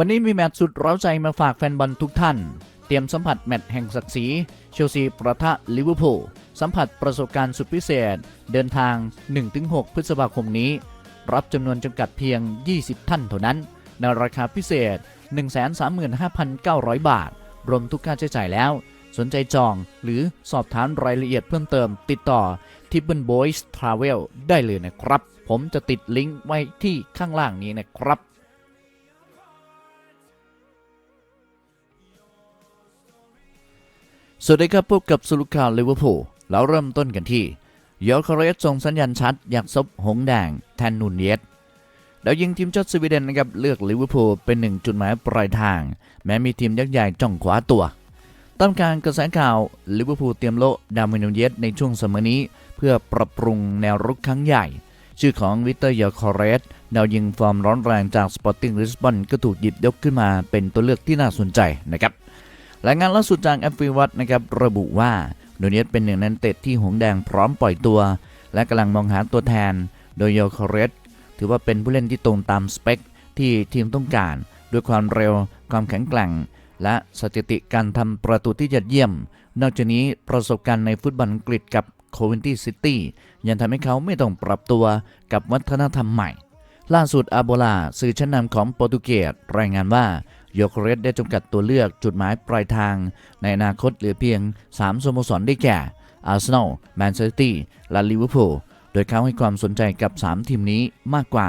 วันนี้มีแมตช์สุดเร้าใจมาฝากแฟนบอลทุกท่าน เตรียมสัมผัสแมตช์แห่งศักดิ์ศรีเชลซีประทะลิเวอร์พูลสัมผัสประสบการณ์สุดพิเศษ เดินทาง 1-6 พฤษภาคมนี้ รับจำนวนจำกัดเพียง 20 ท่านเท่านั้น ในราคาพิเศษ 135,900 บาท รวมทุกค่าใช้จ่ายแล้ว สนใจจองหรือสอบถามรายละเอียดเพิ่มเติม ติดต่อ t i b b l Boys Travel ได้เลยนะครับ ผมจะติดลิงก์ไว้ที่ข้างล่างนี้นะครับ สวัสดีครับพบกับสรุข่าวลิเวอร์พูลแล้วเริ่มต้นกันที่ยอร์คเรสส่งสัญญาณชัด อยากซบหงแดงแทนนูนเยสดาวยิงทีมชาติสวีเดนนะครับเลือกลิเวอร์พูลเป็นหนึ่งจุดหมายปลายทาง แม้มีทีมยักษ์ใหญ่จ้องขวาตัวตามการกระแสข่าวลิเวอร์พูลเตรียมโละดาร์วินนูเยสในช่วงสมัยนี้ เพื่อปรับปรุงแนวรุกครั้งใหญ่ ชื่อของวิเตอร์ยอร์คเรสดาวยิงฟอร์มร้อนแรงจากสปอร์ติ้งลิสบอนก็ถูกหยิบยกขึ้นมาเป็นตัวเลือกที่น่าสนใจนะครับ รายงานล่าสุดจากแอฟฟิวัตนะครับระบุว่าโดเนียสเป็นหนึ่งในนักเตะที่หงแดงพร้อมปล่อยตัว และกำลังมองหาตัวแทน โดยโยคเรสถือว่าเป็นผู้เล่นที่ตรงตามสเปคที่ทีมต้องการ ด้วยความเร็ว ความแข็งแกร่ง และสถิติการทำประตูที่ยอดเยี่ยม นอกจากนี้ประสบการณ์ในฟุตบอลอังกฤษกับโควินตี้ซิตี้ยังทำให้เขาไม่ต้องปรับตัวกับวัฒนธรรมใหม่ ล่าสุดอาโบลาสื่อชั้นนำของโปรตุเกสรายงานว่า ยโคเรสได้จำกัดตัวเลือกจุดหมายปลายทาง ในอนาคตเหลือเพียง 3 สโมสรได้แก่อาร์เซนอลแมนเชสเตอร์และลิเวอร์พูลโดยเขาให้ความสนใจกับ 3 ทีมนี้มากกว่า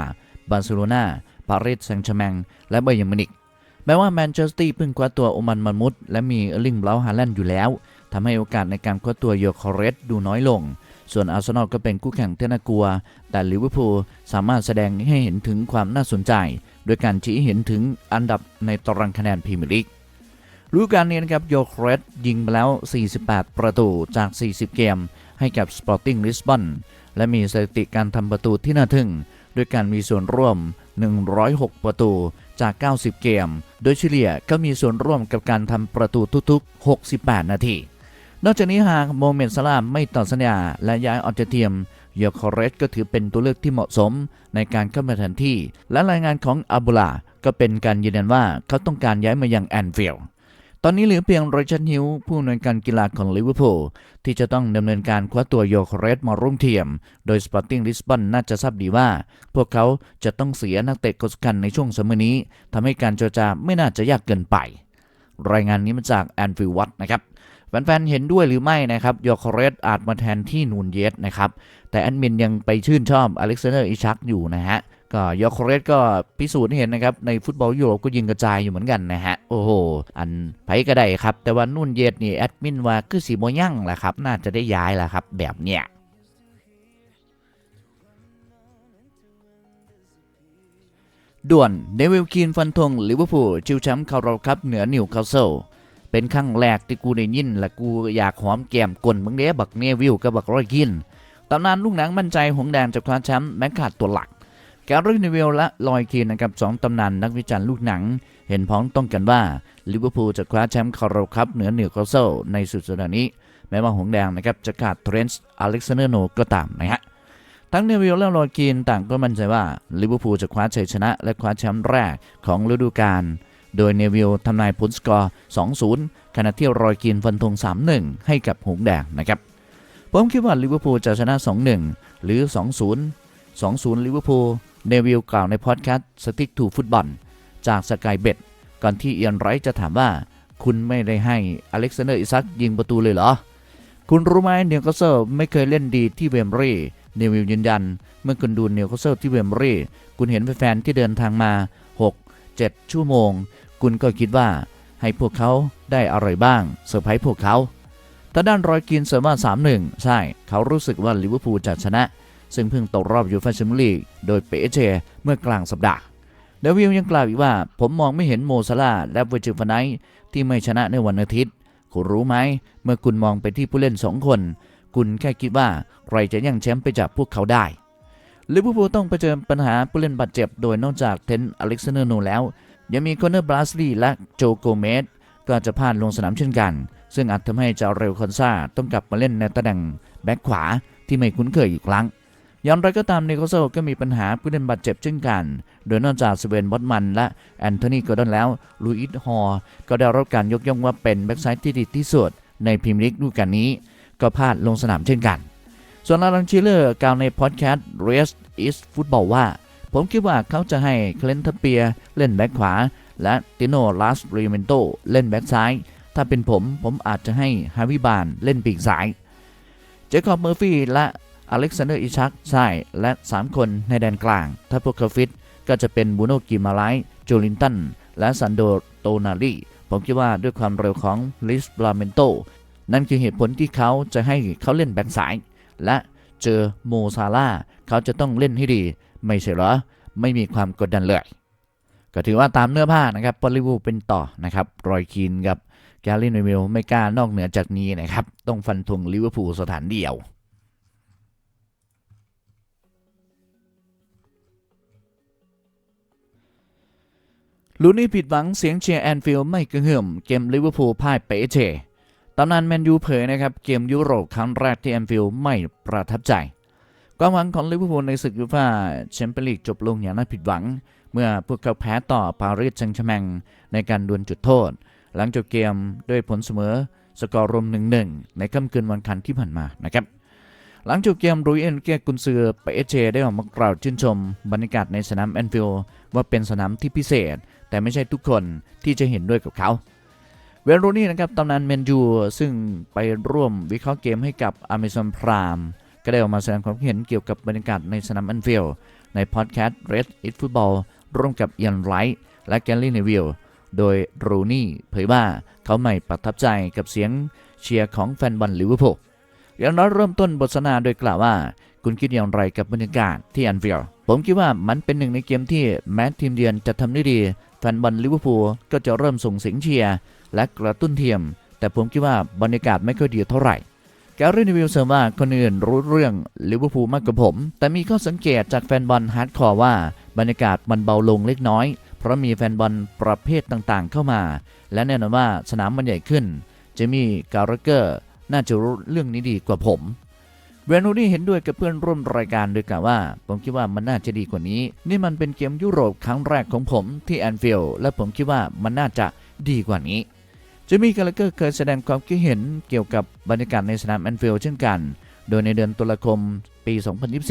บาร์เซโลนาปารีสแซงต์แชร์แมงและไบเยิร์นมินิกแม้ว่าแมนเชสเตอร์เพิ่งคว้าตัวโอมันมันมุดและมีเออร์ลิงเบลาฮาแลนด์อยู่แล้วทำให้โอกาสในการคว้าตัวโยโคเรสดูน้อยลง ส่วนอาร์เซนอลก็เป็นคู่แข่งที่น่ากลัว แต่ลิเวอร์พูลสามารถแสดงให้เห็นถึงความน่าสนใจ โดยการชี้เห็นถึงอันดับในตารางคะแนนพรีเมียร์ลีกฤดูกาลนี้นะครับโยครสยิงไปแล้ว 48 ประตูจาก 40 เกม ให้กับ Sporting Lisbon และมีสถิติการทำประตูที่น่าทึ่งด้วยการมีส่วนร่วม 106 ประตูจาก 90 เกม โดยเฉลี่ยก็มีส่วนร่วมกับการทำประตูทุกๆ 68 นาที นอกจากนี้หากโมเมนต์สลามไม่ต่อสัญญาและย้ายออกจากทีมโยโคเรสก็ถือเป็นตัวเลือกที่เหมาะสมในการเข้ามาแทนที่ และรายงานของอาบูลาก็เป็นการยืนยันว่าเขาต้องการย้ายมายังแอนฟิลด์ตอนนี้เหลือเพียงไรชันฮิวผู้อำนวยการกีฬาของลิเวอร์พูลที่จะต้องดำเนินการคว้าตัวโยคเรสมาร่วมทีม โดยสปอร์ติ้งลิสบอนน่าจะทราบดีว่า พวกเขาจะต้องเสียนักเตะคนสำคัญในช่วงสมัยนี้ทำให้การเจรจาไม่น่าจะยากเกินไป รายงานนี้มาจากแอนฟิลวัตนะครับ แฟนๆ เห็นด้วยหรือไม่นะครับโยโคเรสอาจมาแทนที่นูนเยสนะครับ แต่แอดมินยังไปชื่นชอบอเล็กซานเดอร์อิชักอยู่นะฮะก็โยโคเรสก็พิสูจน์เห็นนะครับ ในฟุตบอลยุโรปก็ยิงกระจายอยู่เหมือนกันนะฮะ โอ้โห อันไผก็ได้ครับ แต่ว่านุ่นเยสนี่แอดมินว่าคือสีโมยั่งแหละครับ น่าจะได้ย้ายแหละครับ แบบเนี้ยด่วนเดวิลคีนฟันธงลิเวอร์พูลชิวแชมป์คาราคัพเหนือนิวคาสเซิล เป็นครั้งแรกที่กูได้ยิน และกูอยากหอมแก้มกลนมึงเด้บักเนวิลกับบักรอยกินตำนานลูกหนังมั่นใจหงแดงจะคว้าแชมป์แม้ขาดตัวหลักแกรี่เนวิลและลอยคีนนะครับสองตำนานนักวิจารณ์ลูกหนัง เห็นพ้องต้องกันว่าลิเวอร์พูลจะคว้าแชมป์คาราคัพเหนือเหนิวคาสเซิลในสุดสัปดาห์นี้ แม้ว่าหงแดงนะครับจะขาดเทรนส์อเล็กซานเดอร์โนก็ตามนะฮะทั้งเนวิลและลอยคีนต่างก็มั่นใจว่าลิเวอร์พูลจะคว้าชัยชนะ และคว้าแชมป์แรกของฤดูกาล โดยเนวิลทำนายผลสกอร์ 2-0 ขณะที่รอยกินฟันธง 3-1 ให้กับหงแดงนะครับ ผมคิดว่าลิเวอร์พูลจะชนะ 2-1 หรือ 2-0 2-0 ลิเวอร์พูล เนวิลกล่าวในพอดแคสต์สติ๊กทูฟุตบอลจากสกายเบ็ดก่อนที่เอียนไรท์จะถามว่า คุณไม่ได้ให้อเล็กซานเดอร์อิซักยิงประตูเลยเหรอ คุณรู้ไหมเนียวคาสเซิลไม่เคยเล่นดีที่เวมบรีเนวิลยืนยัน เมื่อคุณดูเนียวคาสเซิลที่เวมบรีคุณเห็นแฟนๆที่เดินทางมา 7 ชั่วโมง คุณก็คิดว่าให้พวกเขาได้อะไรบ้างเซอร์ไพรส์พวกเขาถ้าด้านรอยกินเสริมว่า 3-1 ใช่ เขารู้สึกว่าลิเวอร์พูลจะชนะ ซึ่งเพิ่งตกรอบยูฟ่าแชมเปี้ยนลีกโดยเปเชเมื่อกลางสัปดาห์เดวิลยังกล่าวอีกว่า ผมมองไม่เห็นโมซาลาและเวอร์จิฟไนท์ที่ไม่ชนะในวันอาทิตย์ คุณรู้ไหม เมื่อคุณมองไปที่ผู้เล่นสองคน คุณแค่คิดว่าใครจะย่งแชมป์ไปจากพวกเขาได้ ลิเวอร์พูลต้องเผชิญปัญหาผู้เล่นบาดเจ็บ โดยนอกจากเทนอเล็กซานเดอร์โนแล้ว ยังมีคอนเนอร์บราสลีและโจโกเมสก็จะพลาดลงสนามเช่นกัน ซึ่งอาจทำให้จาเรลคอนซาต้องกลับมาเล่นในตำแหน่งแบ็คขวาที่ไม่คุ้นเคยอีกครั้งอย่างไรก็ตามนิโคลเซก็มีปัญหาผู้เล่นบาดเจ็บเช่นกัน โดยนอกจากสเวนบอตมันและแอนโทนีกอร์ดอนแล้วลูอิสฮอร์ก็ได้รับการยกย่องว่าเป็นแบ็กไซด์ที่ดีที่สุดในพรีเมียร์ลีกฤดูกาลนี้ ก็พลาดลงสนามเช่นกัน ส่วนอารันชิลเลอร์กล่าวในพอดแคสต์ Rest is Football ว่า ผมคิดว่าเขาจะให้เคลนทเปียเล่นแบ็กขวา และติโนลาสริเมนโตเล่นแบ็กซ้าย ถ้าเป็นผมผมอาจจะให้ฮาวิบานเล่นปีกซ้าย เจคอบเมอร์ฟี่และอเล็กซานเดอร์อิชักใช่และ 3 คนในแดนกลาง ถ้าพวกเขาฟิตก็จะเป็นบูโนกิมาไลโจลินตัน และซันโดโตนาลีผมคิดว่าด้วยความเร็วของลิสบราเมนโตนั่นคือเหตุผลที่เขาจะให้เขาเล่นแบ็กซ้าย และเจอโมซาลาเขาจะต้องเล่นให้ดี ไม่ใช่หรอ ไม่มีความกดดันเลย ก็ถือว่าตามเนื้อผ้านะครับบอลลิวูเป็นต่อนะครับรอยคีนกับแกลลี่นวิลไม่กล้านอกเหนือจากนี้นะครับ ต้องฟันธงลิเวอร์พูลสถานเดียวลูนี่ผิดหวังเสียงเชียร์แอนฟิลด์ไม่กระหึ่มเกมลิเวอร์พูลพ่ายเปเช ตำนานแมนยูเผยนะครับเกมยุโรปครั้งแรกที่แอนฟิลด์ไม่ประทับใจ ความหวังของลิเวอร์พูลในศึกยูฟ่าแชมเปี้ยนลีกจบลงอย่างน่าผิดหวัง เมื่อพวกเขาแพ้ต่อปารีสแซงต์แชร์แมงในการดวลจุดโทษ หลังจบเกมด้วยผลเสมอสกอร์รวม1-1 ในค่ำคืนวันคันที่ผ่านมานะครับหลังจบเกมรุยเอ็นเกียกุนซือไปเอเชได้ออกมากล่าวชื่นชม บรรยากาศในสนามแอนฟิลด์ว่าเป็นสนามที่พิเศษ แต่ไม่ใช่ทุกคนที่จะเห็นด้วยกับเขา เวโรนี่นะครับตำนานเมนยูซึ่งไปร่วมวิเคราะห์เกมให้กับอเมซอนพรามก็ได้ออกมาแสดงความคิดเห็นเกี่ยวกับบรรยากาศในสนามแอนฟิลด์ในพอดแคสต์ Red It Football ร่วมกับเอียนไรท์และแกลลี่เนวิลโดยรูนี่เผยว่าเขาไม่ประทับใจกับเสียงเชียร์ของแฟนบอลลิเวอร์พูลอย่างน้อยเริ่มต้นบทสนทนาโดยกล่าวว่า คุณคิดอย่างไรกับบรรยากาศที่แอนฟิลด์ผมคิดว่ามันเป็นหนึ่งในเกมที่แม้ทีมเยือนจะทำได้ดี แฟนบอลลิเวอร์พูลก็จะเริ่มส่งเสียงเชียร์และกระตุ้นเทียม แต่ผมคิดว่าบรรยากาศไม่ค่อยดีเท่าไหร่แกรี่นิวิลเสริมว่าคนอื่นรู้เรื่องลิเวอร์พูลมากกว่าผม แต่มีข้อสังเกตจากแฟนบอลฮาร์ดคอร์ว่าบรรยากาศมันเบาลงเล็กน้อย เพราะมีแฟนบอลประเภทต่างๆ เข้ามา และแน่นอนว่าสนามมันใหญ่ขึ้นจะมีการ์เกอร์น่าจะรู้เรื่องนี้ดีกว่าผม เวนูนี่เห็นด้วยกับเพื่อนร่วมรายการโดยกล่าวว่า ผมคิดว่ามันน่าจะดีกว่านี้ นี่มันเป็นเกมยุโรปครั้งแรกของผมที่แอนฟิลและผมคิดว่ามันน่าจะดีกว่านี้จะมีกาลเกอร์เคยแสดงความคิดเห็นเกี่ยวกับบรรยากาศในสนามแอนฟิลเช่นกัน โดยในเดือนตุลาคมปี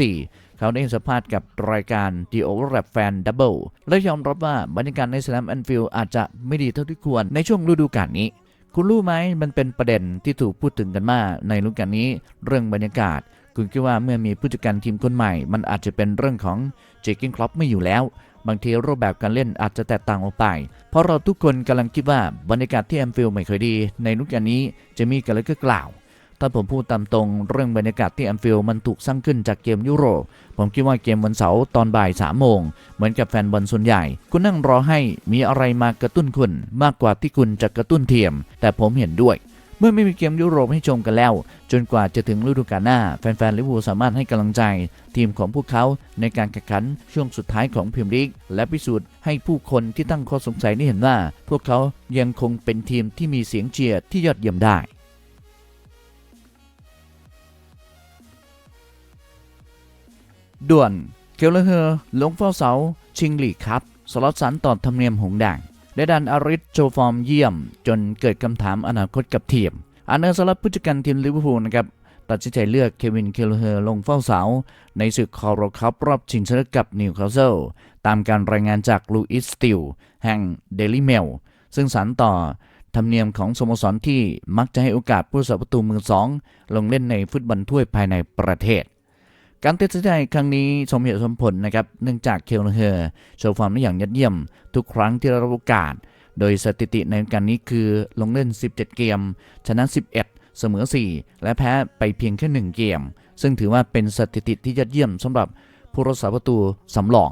2024 เขาได้ให้สัมภาษณ์กับรายการ The Overlap Fan Double และยอมรับว่าบรรยากาศในสนามแอนฟิลอาจจะไม่ดีเท่าที่ควรในช่วงฤดูกาลนี้ คุณรู้ไหมมันเป็นประเด็นที่ถูกพูดถึงกันมากในรุ่นการนี้เรื่องบรรยากาศ คุณคิดว่าเมื่อมีผู้จัดการทีมคนใหม่ มันอาจจะเป็นเรื่องของเจคินคลอปไม่อยู่แล้ว บางทีรูปแบบการเล่นอาจจะแตกต่างออกไป เพราะเราทุกคนกำลังคิดว่าบรรยากาศที่แอมฟิลด์ไม่ค่อยดี ในรุ่นการนี้จะมีกันเลยก็กล่าว ถ้าผมพูดตามตรงเรื่องบรรยากาศที่แอมฟิลมันถูกสร้างขึ้นจากเกมยุโรป ผมคิดว่าเกมวันเสาร์ตอนบ่ายสามโมง เหมือนกับแฟนบอลส่วนใหญ่ คุณนั่งรอให้มีอะไรมากระตุ้นคุณ มากกว่าที่คุณจะกระตุ้นเทียม แต่ผมเห็นด้วยเมื่อไม่มีเกมยุโรปให้ชมกันแล้ว จนกว่าจะถึงฤดูกาลหน้า แฟนๆลิเวอร์พูลสามารถให้กำลังใจ ทีมของพวกเขาในการแข่งขันช่วงสุดท้ายของพรีเมียร์ลีกและพิสูจน์ให้ผู้คนที่ตั้งข้อสงสัยได้เห็นว่า พวกเขายังคงเป็นทีมที่มีเสียงเชียร์ที่ยอดเยี่ยมได้ ด่วนเคลเลอเฮอร์ลงเฝ้าเสา ชิงลีครับ สล็อตสันต่อธรรมเนียมหงแดงได้ดันอาริสโชว์ฟอร์มเยี่ยม จนเกิดคำถามอนาคตกับทีมอันเนอร์สลับผู้จัดการทีมลิเวอร์พูลนะครับตัดสินใจเลือกเควินเคลเลอร์เฮอร์ลงเฝ้าเสา ในศึกคอร์รคัพรอบชิงชนะเลิศกับนิวคาสเซิลตามการรายงานจากลูอิสสติลแห่งเดลิเมลซึ่งสานต่อธรรมเนียมของสโมสรที่มักจะให้โอกาสผู้สาประตูมือสอง ลงเล่นในฟุตบอลถ้วยภายในประเทศ การตัดสินใจครั้งนี้สมเหตุสมผลนะครับ เนื่องจากเคลเฮอร์โชว์ฟอร์มได้อย่างยอดเยี่ยม ทุกครั้งที่ได้รับโอกาส โดยสถิติในการนี้คือลงเล่น 17 เกม ชนะ 11 เสมอ 4 และแพ้ไปเพียงแค่ 1 เกม ซึ่งถือว่าเป็นสถิติที่ยอดเยี่ยมสำหรับผู้รักษาประตูสำรอง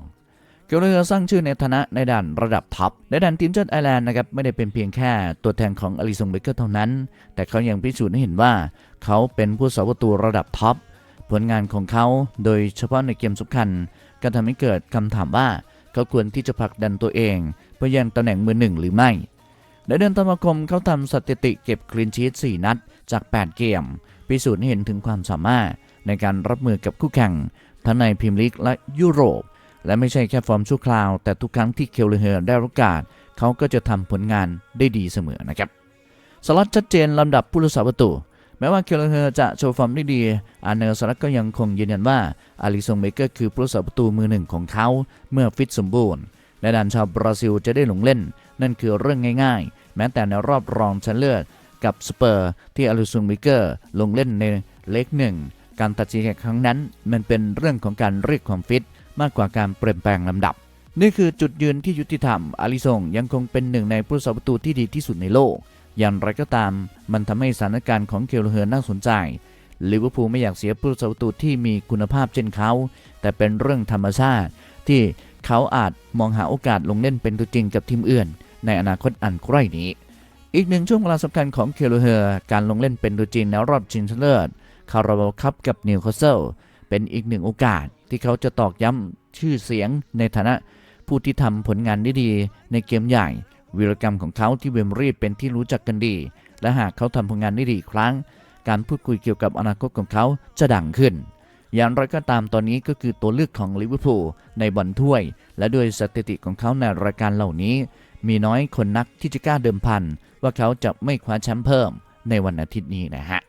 เกลเลอร์สร้างชื่อในฐานะในด่านระดับท็อปในด่านทีมชาติไอร์แลนด์นะครับไม่ได้เป็นเพียงแค่ตัวแทนของอลิซงเบเกอร์เท่านั้น แต่เขายังพิสูจน์ให้เห็นว่า เขาเป็นผู้สาประตูระดับท็อป ผลงานของเขาโดยเฉพาะในเกมสำคัญก็ทำให้เกิดคำถามว่าเขาควรที่จะผลักดันตัวเองเพื่อย่งตำแหน่งมือหนึ่งหรือไม่ในเดือนธันวาคมเขาทำสถิติเก็บคลีนชีต4 นัดจาก 8 เกม พิสูจน์ให้เห็นถึงความสามารถในการรับมือกับคู่แข่ง ทั้งในพรีเมียร์ลีกและยุโรป และไม่ใช่แค่ฟอร์มชั่วคราว แต่ทุกครั้งที่เคลเฮอร์ได้โอกาส เขาก็จะทำผลงานได้ดีเสมอนะครับ สล็อตชัดเจนลำดับผู้รักษาประตู แม้ว่าเคลเฮอร์จะโชว์ฟอร์มได้ดี อาร์เนลสลักก็ยังคงยืนยันว่าอาริซงเบเกอร์คือผู้รักษาประตูมือหนึ่งของเขาเมื่อฟิตสมบูรณ์ และดันชาวบราซิลจะได้ลงเล่น นั่นคือเรื่องง่ายๆ แม้แต่ในรอบรองชนะเลิศกับสเปอร์ที่อาริซงเบเกอร์ลงเล่นในเล็กหนึ่งการตัดสินใจครั้งนั้น มันเป็นเรื่องของการเรียกความฟิตมากกว่าการเปลี่ยนแปลงลำดับ นี่คือจุดยืนที่ยุติธรรมอาริซงยังคงเป็นหนึ่งในผู้รักษาประตูที่ดีที่สุดในโลก อย่างไรก็ตาม มันทำให้สถานการณ์ของเคลเฮอร์น่าสนใจลิเวอร์พูลไม่อยากเสียผู้รักษาประตูที่มีคุณภาพเช่นเขา แต่เป็นเรื่องธรรมชาติ ที่เขาอาจมองหาโอกาสลงเล่นเป็นตัวจริงกับทีมอื่น ในอนาคตอันใกล้นี้ อีกหนึ่งช่วงเวลาสำคัญของเคลเฮอร์การลงเล่นเป็นตัวจริงในรอบชิงชนะเลิศคาราบาลคัพกับนิวคาสเซิลเป็นอีกหนึ่งโอกาสที่เขาจะตอกย้ำชื่อเสียงในฐานะผู้ที่ทำผลงานได้ดีในเกมใหญ่ วีรกรรมของเขาที่เวมรีเป็นที่รู้จักกันดี และหากเขาทำผลงานได้ดีอีกครั้ง การพูดคุยเกี่ยวกับอนาคตของเขาจะดังขึ้น อย่างไรก็ตามตอนนี้ก็คือตัวเลือกของลิเวอร์พูลในบอลถ้วย และด้วยสถิติของเขาในรายการเหล่านี้ มีน้อยคนนักที่จะกล้าเดิมพัน ว่าเขาจะไม่คว้าแชมป์เพิ่มในวันอาทิตย์นี้นะฮะ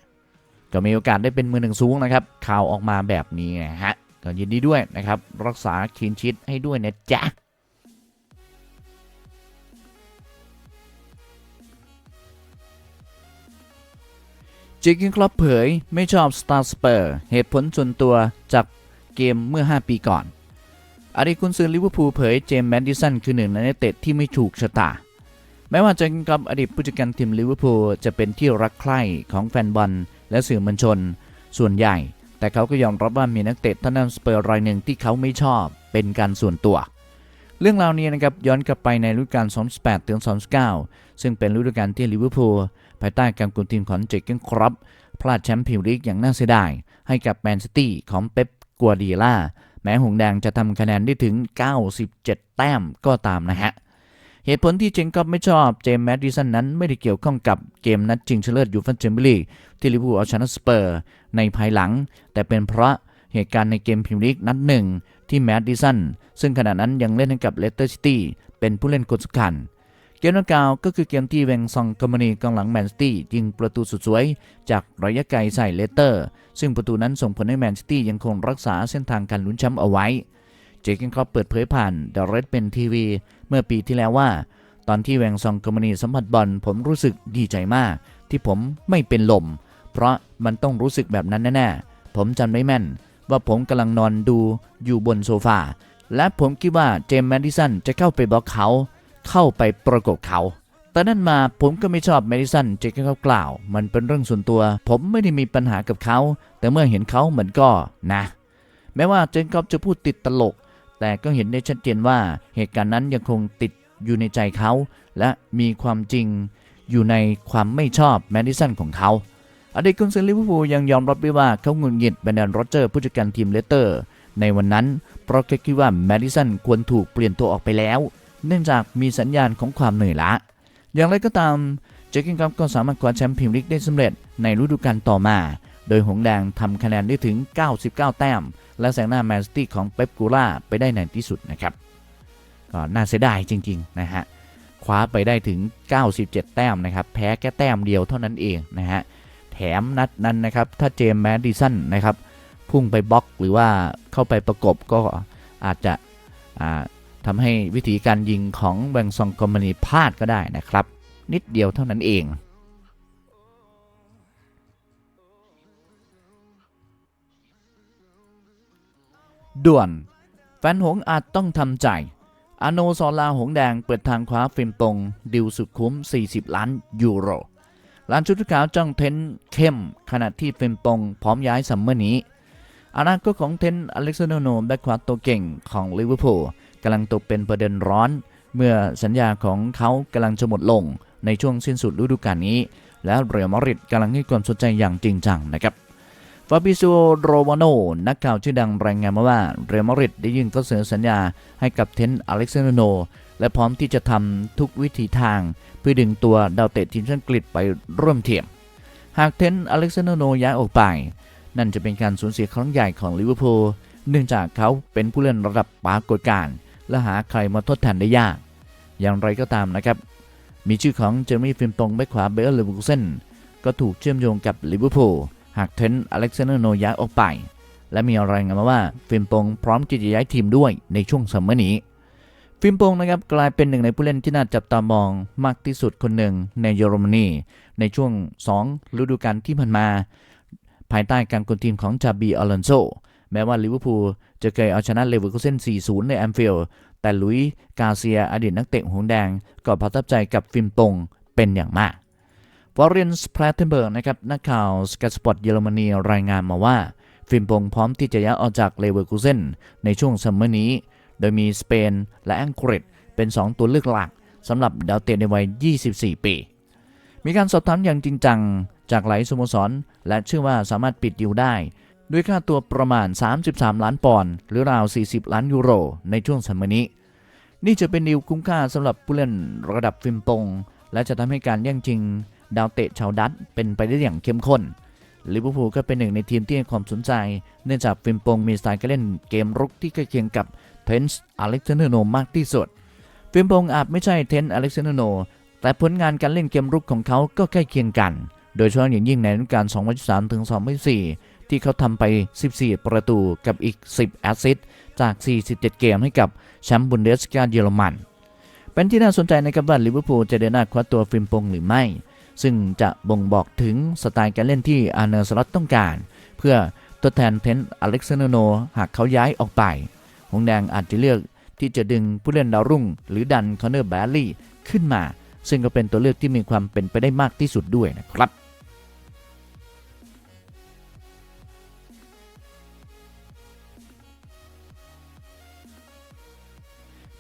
ก็มีโอกาสได้เป็นมือหนึ่งสูงนะครับข่าวออกมาแบบนี้นะฮะก็ยินดีด้วยนะครับรักษาคลีนชิตให้ด้วยนะจ๊ะ จิกกิงคลับเผยไม่ชอบ Star Spur เหตุผลส่วนตัวจากเกมเมื่อ 5 ปีก่อน อดีตกุนซือลิเวอร์พูลเผยเจมส์แมดดิสันคือหนึ่งในนักเตะที่ไม่ถูกชะตา แม้ว่าจิกกิงคลับอดีตผู้จัดการทีมลิเวอร์พูลจะเป็นที่รักใคร่ของแฟนบอลและสื่อมวลชน ส่วนใหญ่ แต่เขาก็ยอมรับว่ามีนักเตะท่านนั้นสเปอร์รายหนึ่งที่เขาไม่ชอบเป็นการส่วนตัวเรื่องราวนี้นะครับย้อนกลับไปในฤดูกาล2008ถึง2009ซึ่งเป็นฤดูกาลที่ลิเวอร์พูล ภายใต้การกุมทีมของเจคเกนครอปพลาดแชมป์พรีเมียร์ลีกอย่างน่าเสียดาย ให้กับแมนซิตี้ของเป๊ปกัวดีล่า แม้หงแดงจะทำคะแนนได้ถึง 97 แต้มก็ตามนะฮะ เหตุผลที่เจงก็ไม่ชอบเจมส์แมดดิสันนั้นไม่ได้เกี่ยวข้องกับเกมนัดชิงชนะเลิศยูฟ่าแชมเปี้ยนลีกที่ลิเวอร์พูลเอาชนะสเปอร์ ในภายหลัง แต่เป็นเพราะเหตุการณ์ในเกมพรีเมียร์ลีกนัดหนึ่งที่แมดดิสันซึ่งขณะนั้นยังเล่นให้กับเลสเตอร์ซิตี้เป็นผู้เล่นคนสำคัญ เกมนัดกล่าวก็คือเกมที่เวงซองกอมมานีกองหลังแมนซิตี้ยิงประตูสุดสวย จากระยะไกลใส่เลสเตอร์ ซึ่งประตูนั้นส่งผลให้แมนซิตี้ยังคงรักษาเส้นทางการลุ้นแชมป์เอาไว้ เจคเกนครอปเปิดเผยผ่านเดอะเรดเป็นทีวีเมื่อปีที่แล้วว่า ตอนที่แวงซองกอมมานีสัมผัสบอลผมรู้สึกดีใจมาก ที่ผมไม่เป็นลม เพราะมันต้องรู้สึกแบบนั้นแน่ๆผมจำได้แม่น ว่าผมกำลังนอนดูอยู่บนโซฟาและผมคิดว่าเจมส์แมดดิสันจะเข้าไปบล็อกเขา เข้าไปประกบเขา แต่นั่นมาผมก็ไม่ชอบแมดิสันเจคเขากล่าว มันเป็นเรื่องส่วนตัว ผมไม่ได้มีปัญหากับเขา แต่เมื่อเห็นเขาเหมือนก็นะ แม้ว่าเจนกอบจะพูดติดตลก แต่ก็เห็นได้ชัดเจนว่าเหตุการณ์นั้นยังคงติดอยู่ในใจเขา และมีความจริงอยู่ในความไม่ชอบแมดิสันของเขาอดีตกุนซือลิเวอร์พูลยังยอมรับด้วยว่าเขาหงุดหงิดแบรนดอนโรเจอร์ผู้จัดการทีมเลสเตอร์ ในวันนั้นเพราะคิดว่าแมดิสันควรถูกเปลี่ยนตัวออกไปแล้ว เนื่องจากมีสัญญาณของความเหนื่อยล้า อย่างไรก็ตาม เจคกินคัพก็สามารถคว้าแชมป์พรีเมียร์ลีกได้สำเร็จในฤดูกาลต่อมา โดยหงแดงทำคะแนนได้ถึง 99 แต้ม และแซงหน้าแมนซิตี้ของเป๊ปกูล่าไปได้ในที่สุดนะครับ ก็น่าเสียดายจริง ๆ นะฮะ คว้าไปได้ถึง 97 แต้มนะครับ แพ้แค่แต้มเดียวเท่านั้นเองนะฮะ แถมนัดนั้นนะครับ ถ้าเจมส์แมดดิสันนะครับ พุ่งไปบล็อกหรือว่าเข้าไปประกบก็อาจจะ ทำให้วิธีการยิงของแบงซองกอมมานีพลาดก็ได้นะครับ นิดเดียวเท่านั้นเองด่วน แฟนหงอาจต้องทำใจอาโนซอลาหงแดงเปิดทางคว้าฟิล์มตรง ดิวสุดคุ้ม 40 ล้านยูโรลานชุดขาวจ้องเทนเข้ม ขณะที่ฟิล์มตรงพร้อมย้ายซัมเมอร์นี้ อนาคตของเทนอเล็กซานโดโนแบ็คขวาตัวเก่งของลิเวอร์พูล กำลังตกเป็นประเด็นร้อน เมื่อสัญญาของเขากำลังจะหมดลงในช่วงสิ้นสุดฤดูกาลนี้ และเรอัลมาดริดกำลังให้ความสนใจอย่างจริงจังนะครับฟาบิซิโอโรวาโนนักข่าวชื่อดังรายงานมาว่าเรอัลมาดริดได้ยื่นข้อเสนอสัญญาให้กับเทนอเล็กซานโดโนและพร้อมที่จะทำทุกวิถีทาง เพื่อดึงตัวดาวเตะทีมชาติอังกฤษไปร่วมทีมหากเทนอเล็กซานโดโนย้ายออกไป นั่นจะเป็นการสูญเสียครั้งใหญ่ของลิเวอร์พูลเนื่องจากเขาเป็นผู้เล่นระดับปรากฏการณ์ และหาใครมาทดแทนได้ยาก อย่างไรก็ตามนะครับ มีชื่อของเจอร์มี่ฟิมปงแบ็คขวาเบลเลอร์บูเซนก็ถูกเชื่อมโยงกับลิเวอร์พูลหากเทรนต์อเล็กซานเดอร์โนย้ายออกไป และมีรายงานมาว่าฟิมปงพร้อมที่จะย้ายทีมด้วยในช่วงซัมเมอร์นี้ ฟิมปงนะครับกลายเป็นหนึ่งในผู้เล่นที่น่าจับตามองมากที่สุดคนหนึ่งในเยอรมนีในช่วง 2 ฤดูกาลที่ผ่านมา ภายใต้การกุนทีมของจาบีอลอนโซ แม้ว่าลิเวอร์พูลจะเคยเอาชนะเลเวอร์คูเซน4-0 ในแอมฟิลด์แต่ลุยกาเซียอดีตนักเตะหงแดงก็ประทับใจกับฟิมปงเป็นอย่างมากวอร์เรนส์แพลตเทนเบิร์กนะครับนักข่าวสก t สปอร์ตเยอรมนีรายงานมาว่า ฟิมปงพร้อมที่จะย้ายออกจากเลเวอร์คูเซนในช่วงซัมเมอร์นี้ โดยมีสเปนและอังกฤษเป็น 2 ตัวเลือกหลักสำหรับดาวเตะในวัย 24 ปี มีการสอบถามอย่างจริงจังจากหลายสโมสร และเชื่อว่าสามารถปิดดีลได้ ด้วยค่าตัวประมาณ 33 ล้านปอนด์หรือราว 40 ล้านยูโร ในช่วงซัมเมอร์นี้ นี่จะเป็นดีลคุ้มค่าสำหรับผู้เล่นระดับฟิมปง และจะทำให้การแย่งชิง ดาวเตะชาวดัตเป็นไปได้อย่างเข้มข้นลิเวอร์พูลก็เป็นหนึ่งในทีมที่ให้ความสนใจ เนื่องจากฟิมปงมีสไตล์การเล่นเกมรุกที่ใกล้เคียงกับเทนส์อเล็กซานเดอร์โนมากที่สุด ฟิมปงอาจไม่ใช่เทนส์อเล็กซานเดอร์โนแต่ผลงานการเล่นเกมรุกของเขาก็ใกล้เคียงกัน โดยเฉพาะอย่างยิ่งในฤดูกาล2013ถึง2014 ที่เขาทำไป 14 ประตูกับอีก 10 แอสซิสต์จาก 47 เกมให้กับแชมป์บุนเดสกาเยอรมัน เป็นที่น่าสนใจนะครับว่าลิเวอร์พูลจะเดินหน้าคว้าตัวฟิมปงหรือไม่ ซึ่งจะบ่งบอกถึงสไตล์การเล่นที่อาร์เนอร์สล็อตต้องการ เพื่อทดแทนเทนต์อเล็กซานเดอร์โน หากเขาย้ายออกไป หงแดงอาจจะเลือกที่จะดึงผู้เล่นดาวรุ่ง หรือดันคอนเนอร์แบลลี่ขึ้นมา ซึ่งก็เป็นตัวเลือกที่มีความเป็นไปได้มากที่สุดด้วยนะครับ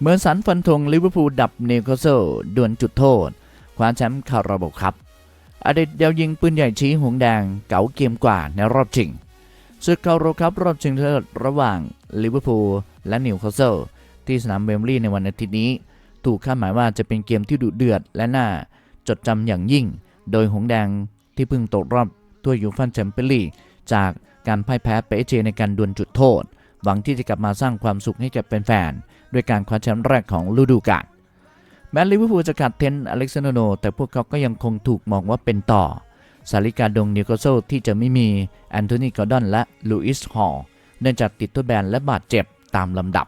เมื่อสันฟันธงลิเวอร์พูลดับนิวคาสเซิลดวลจุดโทษ คว้าแชมป์คาราบาครับ อดีตเดาวยิงปืนใหญ่ชี้หงแดงเก๋าเกมกว่าในรอบชิงศึกคาราบาครับรอบชิงเลิศระหว่างลิเวอร์พูลและนิวคาสเซิลที่สนามเวมบลีย์ในวันอาทิตย์นี้ ถูกคาดหมายว่าจะเป็นเกมที่ดุเดือดและน่าจดจำอย่างยิ่ง โดยหงแดงที่เพิ่งตกรอบถ้วยยูฟ่าแชมเปี้ยนลีกจากการพ่ายแพ้เปเจในการดวลจุดโทษ หวังที่จะกลับมาสร้างความสุขให้กับแฟนๆ ด้วยการคว้าแชมป์แรกของฤดูกาลแม้ลิเวอร์พูลจะขาดเทนอเล็กซานโดโนแต่พวกเขาก็ยังคงถูกมองว่าเป็นต่อสาริกาดงนิวคาสเซิลที่จะไม่มีแอนโทนีกอร์ดอนและลูอิสฮอลล์เนื่องจากติดตัวแบนและบาดเจ็บตามลำดับ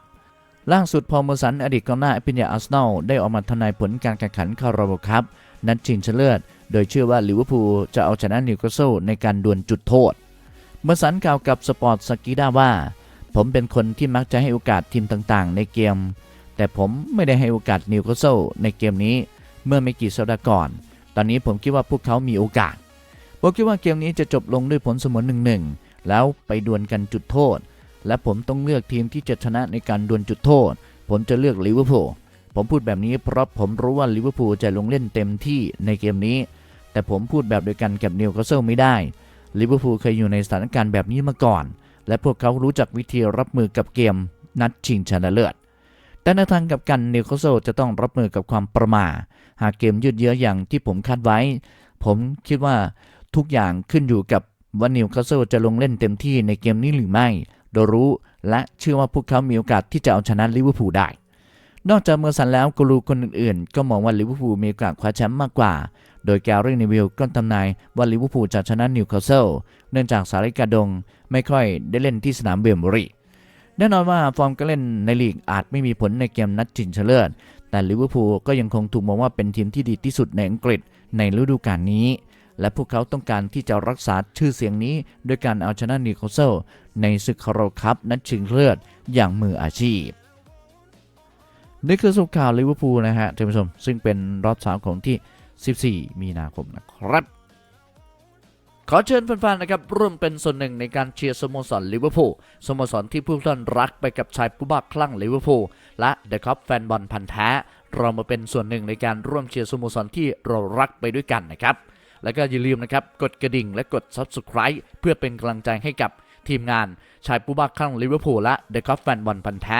ล่าสุดพอมสันอดีตกองหน้าอปินยาอาร์เซนอลได้ออกมาทนายผลการแข่งขันคาราบคัพนัดชิงชนะเลิศโดยเชื่อว่าลิเวอร์พูลจะเอาชนะนิวคาสเซิลในการดวลจุดโทษมสันกล่าวกับสปอร์ตสกีด้าว่า ผมเป็นคนที่มักจะให้โอกาสทีมต่างๆ ในเกม แต่ผมไม่ได้ให้โอกาสนิวคาสเซิลในเกมนี้เมื่อไม่กี่สัปดาห์ก่อน ตอนนี้ผมคิดว่าพวกเขามีโอกาส ผมคิดว่าเกมนี้จะจบลงด้วยผลเสมอหนึ่งหนึ่งแล้วไปดวลกันจุดโทษ และผมต้องเลือกทีมที่จะชนะในการดวลจุดโทษ ผมจะเลือกลิเวอร์พูล ผมพูดแบบนี้เพราะผมรู้ว่าลิเวอร์พูลจะลงเล่นเต็มที่ในเกมนี้ แต่ผมพูดแบบเดียวกันกับนิวคาสเซิลไม่ได้ ลิเวอร์พูลเคยอยู่ในสถานการณ์แบบนี้มาก่อน และพวกเขารู้จักวิธีรับมือกับเกมนัดชิงชนะเลิศ แต่ในทางกับกันนิวคาสเซิลจะต้องรับมือกับความประมาหากเกมยืดเยื้ออย่างที่ผมคาดไว้ ผมคิดว่าทุกอย่างขึ้นอยู่กับว่านิวคาสเซิลจะลงเล่นเต็มที่ในเกมนี้หรือไม่ โดยรู้และเชื่อว่าพวกเขามีโอกาสที่จะเอาชนะลิเวอร์พูลได้ นอกจากเมอร์สันแล้วกูรูคนอื่นๆ ก็มองว่าลิเวอร์พูลมีโอกาสคว้าแชมป์มากกว่า โดยแกรี่นิวิลก็ทำนายว่าลิเวอร์พูลจะชนะนิวคาสเซิลเนื่องจากสาริกาดงไม่ค่อยได้เล่นที่สนามเบลเบอรีแน่นอนว่าฟอร์มการเล่นในลีกอาจไม่มีผลในเกมนัดชิงชนะเลิศแต่ลิเวอร์พูลก็ยังคงถูกมองว่าเป็นทีมที่ดีที่สุดในอังกฤษในฤดูกาลนี้ และพวกเขาต้องการที่จะรักษาชื่อเสียงนี้ โดยการเอาชนะนิวคาสเซิลในศึกคาราบาวคัพนัดชิงเลิศอย่างมืออาชีพ นี่คือสุขข่าวลิเวอร์พูลนะฮะท่านผู้ชม ซึ่งเป็นรอบสามของที่ 14 มีนาคมนะครับ ขอเชิญแฟนๆนะครับร่วมเป็นส่วนหนึ่งในการเชียร์สโมสรลิเวอร์พูลสโมสรที่ผู้ท่านรักไปกับชายผู้บ้าคลั่งลิเวอร์พูลและเดอะคัพแฟนบอลพันธ์แท้ เรามาเป็นส่วนหนึ่งในการร่วมเชียร์สโมสรที่เรารักไปด้วยกันนะครับแล้วก็อย่าลืมนะครับกดกระดิ่งและกด Subscribe เพื่อเป็นกำลังใจให้กับทีมงานชายผู้บ้าคลั่งลิเวอร์พูลและเดอะคัพแฟนบอลพันธ์แท้